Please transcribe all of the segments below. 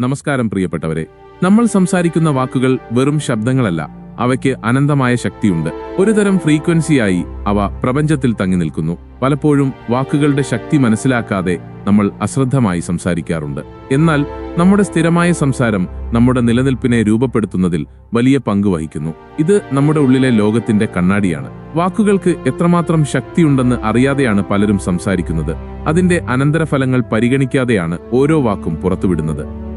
നമസ്കാരം പ്രിയപ്പെട്ടവരെ. നമ്മൾ സംസാരിക്കുന്ന വാക്കുകൾ വെറും ശബ്ദങ്ങളല്ല അവയ്ക്ക് അനന്തമായ ശക്തിയുണ്ട്. ഒരുതരം ഫ്രീക്വൻസിയായി അവ പ്രപഞ്ചത്തിൽ തങ്ങി നിൽക്കുന്നു. പലപ്പോഴും വാക്കുകളുടെ ശക്തി മനസ്സിലാക്കാതെ നമ്മൾ അശ്രദ്ധമായി സംസാരിക്കാറുണ്ട്. എന്നാൽ നമ്മുടെ സ്ഥിരമായ സംസാരം നമ്മുടെ നിലനിൽപ്പിനെ രൂപപ്പെടുത്തുന്നതിൽ വലിയ പങ്ക് വഹിക്കുന്നു. ഇത് നമ്മുടെ ഉള്ളിലെ ലോകത്തിന്റെ കണ്ണാടിയാണ്. വാക്കുകൾക്ക് എത്രമാത്രം ശക്തിയുണ്ടെന്ന് അറിയാതെയാണ് പലരും സംസാരിക്കുന്നത്. അതിന്റെ അനന്തരഫലങ്ങൾ പരിഗണിക്കാതെയാണ് ഓരോ വാക്കും പുറത്തുവിടുന്നത്.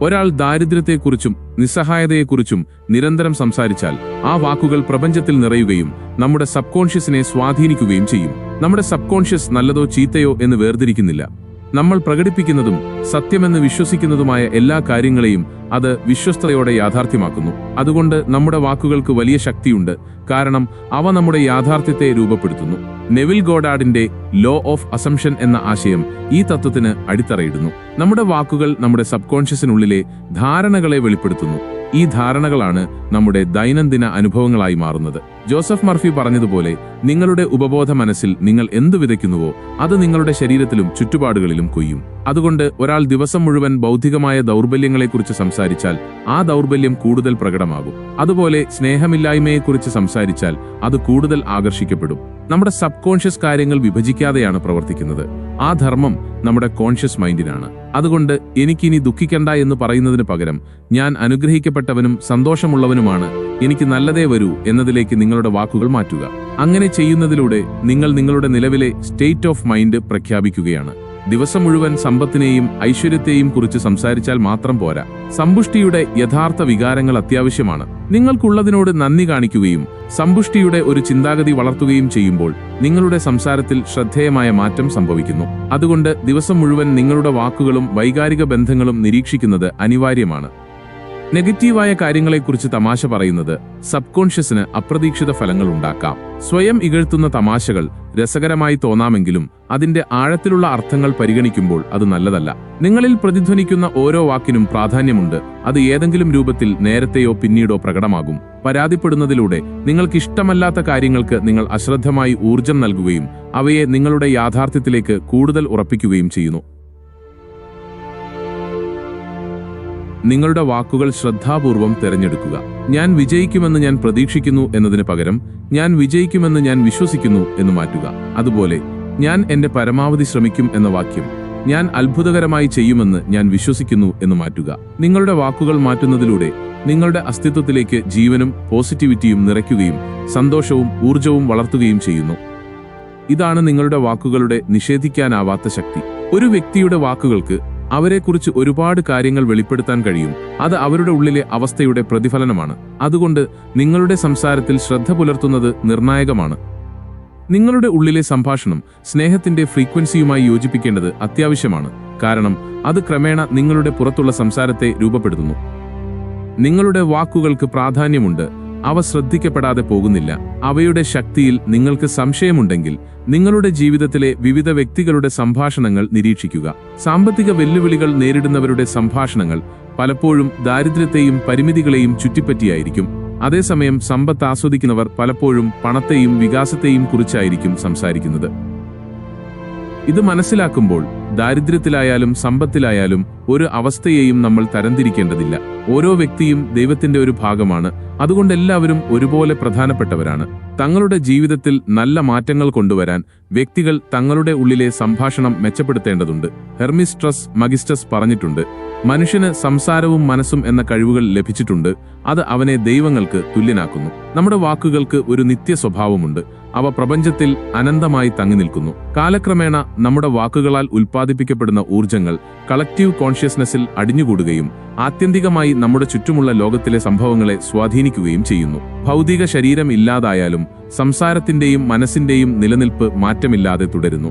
ഒരാൾ ദാരിദ്ര്യത്തെക്കുറിച്ചും നിസ്സഹായതയെക്കുറിച്ചും നിരന്തരം സംസാരിച്ചാൽ ആ വാക്കുകൾ പ്രപഞ്ചത്തിൽ നിറയുകയും നമ്മുടെ സബ് കോൺഷ്യസിനെ സ്വാധീനിക്കുകയും ചെയ്യും. നമ്മുടെ സബ് കോൺഷ്യസ് നല്ലതോ ചീത്തയോ എന്ന് വേർതിരിക്കുന്നില്ല. നമ്മൾ പ്രകടിപ്പിക്കുന്നതും സത്യമെന്ന് വിശ്വസിക്കുന്നതുമായ എല്ലാ കാര്യങ്ങളെയും അത് വിശ്വസ്തയോടെ യാഥാർത്ഥ്യമാക്കുന്നു. അതുകൊണ്ട് നമ്മുടെ വാക്കുകൾക്ക് വലിയ ശക്തിയുണ്ട്. കാരണം അവ നമ്മുടെ യാഥാർത്ഥ്യത്തെ രൂപപ്പെടുത്തുന്നു. നെവിൽ ഗോഡാഡിന്റെ ലോ ഓഫ് അസംഷൻ എന്ന ആശയം ഈ തത്വത്തിന് അടിത്തറയിടുന്നു. നമ്മുടെ വാക്കുകൾ നമ്മുടെ സബ് കോൺഷ്യസിനുള്ളിലെ ധാരണകളെ വെളിപ്പെടുത്തുന്നു. ഈ ധാരണകളാണ് നമ്മുടെ ദൈനംദിന അനുഭവങ്ങളായി മാറുന്നത്. ജോസഫ് മർഫി പറഞ്ഞതുപോലെ നിങ്ങളുടെ ഉപബോധ മനസ്സിൽ നിങ്ങൾ എന്തു വിതയ്ക്കുന്നുവോ അത് നിങ്ങളുടെ ശരീരത്തിലും ചുറ്റുപാടുകളിലും കൊയ്യും. അതുകൊണ്ട് ഒരാൾ ദിവസം മുഴുവൻ ബൗദ്ധികമായ ദൗർബല്യങ്ങളെക്കുറിച്ച് സംസാരിച്ചാൽ ആ ദൗർബല്യം കൂടുതൽ പ്രകടമാകും. അതുപോലെ സ്നേഹമില്ലായ്മയെക്കുറിച്ച് സംസാരിച്ചാൽ അത് കൂടുതൽ ആകർഷിക്കപ്പെടും. നമ്മുടെ സബ് കോൺഷ്യസ് കാര്യങ്ങൾ വിഭജിക്കാതെയാണ് പ്രവർത്തിക്കുന്നത്. ആ ധർമ്മം നമ്മുടെ കോൺഷ്യസ് മൈൻഡിനാണ്. അതുകൊണ്ട് എനിക്കിനി ദുഃഖിക്കണ്ട എന്ന് പറയുന്നതിന് പകരം ഞാൻ അനുഗ്രഹിക്കപ്പെട്ടവനും സന്തോഷമുള്ളവനുമാണ്. എനിക്ക് നല്ലതേ വരൂ എന്നതിലേക്ക് നിങ്ങളുടെ വാക്കുകൾ മാറ്റുക. അങ്ങനെ ചെയ്യുന്നതിലൂടെ നിങ്ങൾ നിങ്ങളുടെ നിലവിലെ സ്റ്റേറ്റ് ഓഫ് മൈൻഡ് പ്രഖ്യാപിക്കുകയാണ്. ദിവസം മുഴുവൻ സമ്പത്തിനെയും ഐശ്വര്യത്തെയും കുറിച്ച് സംസാരിച്ചാൽ മാത്രം പോരാ. സമ്പുഷ്ടിയുടെ യഥാർത്ഥ വികാരങ്ങൾ അത്യാവശ്യമാണ്. നിങ്ങൾക്കുള്ളതിനോട് നന്ദി കാണിക്കുകയും സമ്പുഷ്ടിയുടെ ഒരു ചിന്താഗതി വളർത്തുകയും ചെയ്യുമ്പോൾ നിങ്ങളുടെ സംസാരത്തിൽ ശ്രദ്ധേയമായ മാറ്റം സംഭവിക്കുന്നു. അതുകൊണ്ട് ദിവസം മുഴുവൻ നിങ്ങളുടെ വാക്കുകളും വൈകാരിക ബന്ധങ്ങളും നിരീക്ഷിക്കുന്നത് അനിവാര്യമാണ്. നെഗറ്റീവായ കാര്യങ്ങളെക്കുറിച്ച് തമാശ പറയുന്നത് സബ് കോൺഷ്യസിന് അപ്രതീക്ഷിത ഫലങ്ങൾ ഉണ്ടാക്കാം. സ്വയം ഇകഴ്ത്തുന്ന തമാശകൾ രസകരമായി തോന്നാമെങ്കിലും അതിന്റെ ആഴത്തിലുള്ള അർത്ഥങ്ങൾ പരിഗണിക്കുമ്പോൾ അത് നല്ലതല്ല. നിങ്ങളിൽ പ്രതിധ്വനിക്കുന്ന ഓരോ വാക്കിനും പ്രാധാന്യമുണ്ട്. അത് ഏതെങ്കിലും രൂപത്തിൽ നേരത്തെയോ പിന്നീടോ പ്രകടമാകും. പരാതിപ്പെടുന്നതിലൂടെ നിങ്ങൾക്ക് ഇഷ്ടമല്ലാത്ത കാര്യങ്ങൾക്ക് നിങ്ങൾ അശ്രദ്ധമായി ഊർജം നൽകുകയും അവയെ നിങ്ങളുടെ യാഥാർത്ഥ്യത്തിലേക്ക് കൂടുതൽ ഉറപ്പിക്കുകയും ചെയ്യുന്നു. നിങ്ങളുടെ വാക്കുകൾ ശ്രദ്ധാപൂർവം തിരഞ്ഞെടുക്കുക. ഞാൻ വിജയിക്കുമെന്ന് ഞാൻ പ്രതീക്ഷിക്കുന്നു എന്നതിന് പകരം ഞാൻ വിജയിക്കുമെന്ന് ഞാൻ വിശ്വസിക്കുന്നു എന്ന് മാറ്റുക. അതുപോലെ ഞാൻ എന്റെ പരമാവധി ശ്രമിക്കും എന്ന വാക്യം ഞാൻ അത്ഭുതകരമായി ചെയ്യുമെന്ന് ഞാൻ വിശ്വസിക്കുന്നു എന്ന് മാറ്റുക. നിങ്ങളുടെ വാക്കുകൾ മാറ്റുന്നതിലൂടെ നിങ്ങളുടെ അസ്തിത്വത്തിലേക്ക് ജീവനും പോസിറ്റിവിറ്റിയും നിറയ്ക്കുകയും സന്തോഷവും ഊർജവും വളർത്തുകയും ചെയ്യുന്നു. ഇതാണ് നിങ്ങളുടെ വാക്കുകളുടെ നിഷേധിക്കാനാവാത്ത ശക്തി. ഒരു വ്യക്തിയുടെ വാക്കുകൾക്ക് അവരെക്കുറിച്ച് ഒരുപാട് കാര്യങ്ങൾ വെളിപ്പെടുത്താൻ കഴിയും. അത് അവരുടെ ഉള്ളിലെ അവസ്ഥയുടെ പ്രതിഫലനമാണ്. അതുകൊണ്ട് നിങ്ങളുടെ സംസാരത്തിൽ ശ്രദ്ധ പുലർത്തുന്നത് നിർണായകമാണ്. നിങ്ങളുടെ ഉള്ളിലെ സംഭാഷണം സ്നേഹത്തിന്റെ ഫ്രീക്വൻസിയുമായി യോജിപ്പിക്കേണ്ടത് അത്യാവശ്യമാണ്. കാരണം അത് ക്രമേണ നിങ്ങളുടെ പുറത്തുള്ള സംസാരത്തെ രൂപപ്പെടുത്തുന്നു. നിങ്ങളുടെ വാക്കുകൾക്ക് പ്രാധാന്യമുണ്ട്. അവ ശ്രദ്ധിക്കപ്പെടാതെ പോകുന്നില്ല. അവയുടെ ശക്തിയിൽ നിങ്ങൾക്ക് സംശയമുണ്ടെങ്കിൽ നിങ്ങളുടെ ജീവിതത്തിലെ വിവിധ വ്യക്തികളുടെ സംഭാഷണങ്ങൾ നിരീക്ഷിക്കുക. സാമ്പത്തിക വെല്ലുവിളികൾ നേരിടുന്നവരുടെ സംഭാഷണങ്ങൾ പലപ്പോഴും ദാരിദ്ര്യത്തെയും പരിമിതികളെയും ചുറ്റിപ്പറ്റിയായിരിക്കും. അതേസമയം സമ്പത്ത് ആസ്വദിക്കുന്നവർ പലപ്പോഴും പണത്തെയും വികാസത്തെയും കുറിച്ചായിരിക്കും സംസാരിക്കുന്നത്. ഇത് മനസ്സിലാക്കുമ്പോൾ ദാരിദ്ര്യത്തിലായാലും സമ്പത്തിലായാലും ഒരു അവസ്ഥയെയും നമ്മൾ തരംതിരിക്കേണ്ടതില്ല. ഓരോ വ്യക്തിയും ദൈവത്തിന്റെ ഒരു ഭാഗമാണ്. അതുകൊണ്ട് എല്ലാവരും ഒരുപോലെ പ്രധാനപ്പെട്ടവരാണ്. തങ്ങളുടെ ജീവിതത്തിൽ നല്ല മാറ്റങ്ങൾ കൊണ്ടുവരാൻ വ്യക്തികൾ തങ്ങളുടെ ഉള്ളിലെ സംഭാഷണം മെച്ചപ്പെടുത്തേണ്ടതുണ്ട്. ഹെർമിസ്ട്രസ് മഗിസ്റ്റസ് പറഞ്ഞിട്ടുണ്ട് മനുഷ്യന് സംസാരവും മനസ്സും എന്ന കഴിവുകൾ ലഭിച്ചിട്ടുണ്ട് അത് അവനെ ദൈവങ്ങൾക്ക് തുല്യനാക്കുന്നു. നമ്മുടെ വാക്കുകൾക്ക് ഒരു നിത്യ സ്വഭാവമുണ്ട് അവ പ്രപഞ്ചത്തിൽ അനന്തമായി തങ്ങി നിൽക്കുന്നു. കാലക്രമേണ നമ്മുടെ വാക്കുകളാൽ ഉൽപ്പാദിപ്പിക്കപ്പെടുന്ന ഊർജങ്ങൾ കളക്റ്റീവ് കോൺഷ്യസ്നെസ്സിൽ അടിഞ്ഞുകൂടുകയും ആത്യന്തികമായി നമ്മുടെ ചുറ്റുമുള്ള ലോകത്തിലെ സംഭവങ്ങളെ സ്വാധീനിക്കുകയും ചെയ്യുന്നു. ഭൗതിക ശരീരം ഇല്ലാതായാലും സംസാരത്തിന്റെയും മനസ്സിന്റെയും നിലനിൽപ്പ് മാറ്റമില്ലാതെ തുടരുന്നു.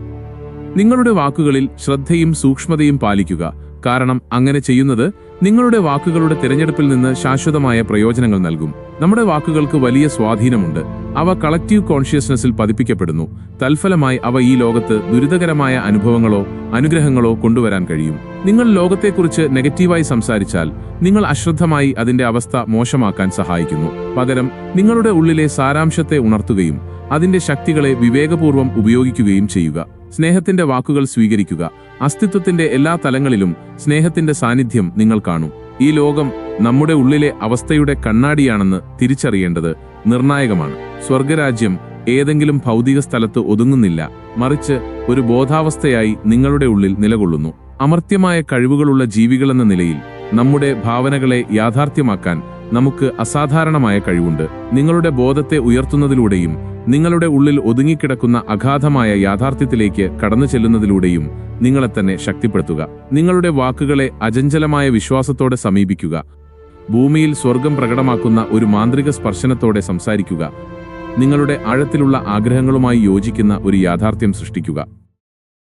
നിങ്ങളുടെ വാക്കുകളിൽ ശ്രദ്ധയും സൂക്ഷ്മതയും പാലിക്കുക. കാരണം അങ്ങനെ ചെയ്യുന്നത് നിങ്ങളുടെ വാക്കുകളുടെ തിരഞ്ഞെടുപ്പിൽ നിന്ന് ശാശ്വതമായ പ്രയോജനങ്ങൾ നൽകും. നമ്മുടെ വാക്കുകൾക്ക് വലിയ സ്വാധീനമുണ്ട്. അവ കളക്റ്റീവ് കോൺഷ്യസ്നെസ്സിൽ പതിപ്പിക്കപ്പെടുന്നു. തൽഫലമായി അവ ഈ ലോകത്ത് ദുരിതകരമായ അനുഭവങ്ങളോ അനുഗ്രഹങ്ങളോ കൊണ്ടുവരാൻ കഴിയും. നിങ്ങൾ ലോകത്തെക്കുറിച്ച് നെഗറ്റീവായി സംസാരിച്ചാൽ നിങ്ങൾ അശ്രദ്ധമായി അതിന്റെ അവസ്ഥ മോശമാക്കാൻ സഹായിക്കുന്നു. പകരം നിങ്ങളുടെ ഉള്ളിലെ സാരാംശത്തെ ഉണർത്തുകയും അതിന്റെ ശക്തികളെ വിവേകപൂർവം ഉപയോഗിക്കുകയും ചെയ്യുക. സ്നേഹത്തിന്റെ വാക്കുകൾ സ്വീകരിക്കുക. അസ്തിത്വത്തിന്റെ എല്ലാ തലങ്ങളിലും സ്നേഹത്തിന്റെ സാന്നിധ്യം നിങ്ങൾ കാണും. ഈ ലോകം നമ്മുടെ ഉള്ളിലെ അവസ്ഥയുടെ കണ്ണാടിയാണെന്ന് തിരിച്ചറിയേണ്ടത് നിർണായകമാണ്. സ്വർഗരാജ്യം ഏതെങ്കിലും ഭൗതിക സ്ഥലത്ത് ഒതുങ്ങുന്നില്ല. മറിച്ച് ഒരു ബോധാവസ്ഥയായി നിങ്ങളുടെ ഉള്ളിൽ നിലകൊള്ളുന്നു. അമർത്യമായ കഴിവുകളുള്ള ജീവികളെന്ന നിലയിൽ നമ്മുടെ ഭാവനകളെ യാഥാർത്ഥ്യമാക്കാൻ നമുക്ക് അസാധാരണമായ കഴിവുണ്ട്. നിങ്ങളുടെ ബോധത്തെ ഉയർത്തുന്നതിലൂടെയും നിങ്ങളുടെ ഉള്ളിൽ ഒതുങ്ങിക്കിടക്കുന്ന അഗാധമായ യാഥാർത്ഥ്യത്തിലേക്ക് കടന്നു ചെല്ലുന്നതിലൂടെയും നിങ്ങളെ തന്നെ ശക്തിപ്പെടുത്തുക. നിങ്ങളുടെ വാക്കുകളെ അജഞ്ചലമായ വിശ്വാസത്തോടെ സമീപിക്കുക. ഭൂമിയിൽ സ്വർഗം പ്രകടമാക്കുന്ന ഒരു മാന്ത്രിക സ്പർശനത്തോടെ സംസാരിക്കുക. നിങ്ങളുടെ ആഴത്തിലുള്ള ആഗ്രഹങ്ങളുമായി യോജിക്കുന്ന ഒരു യാഥാർത്ഥ്യം സൃഷ്ടിക്കുക.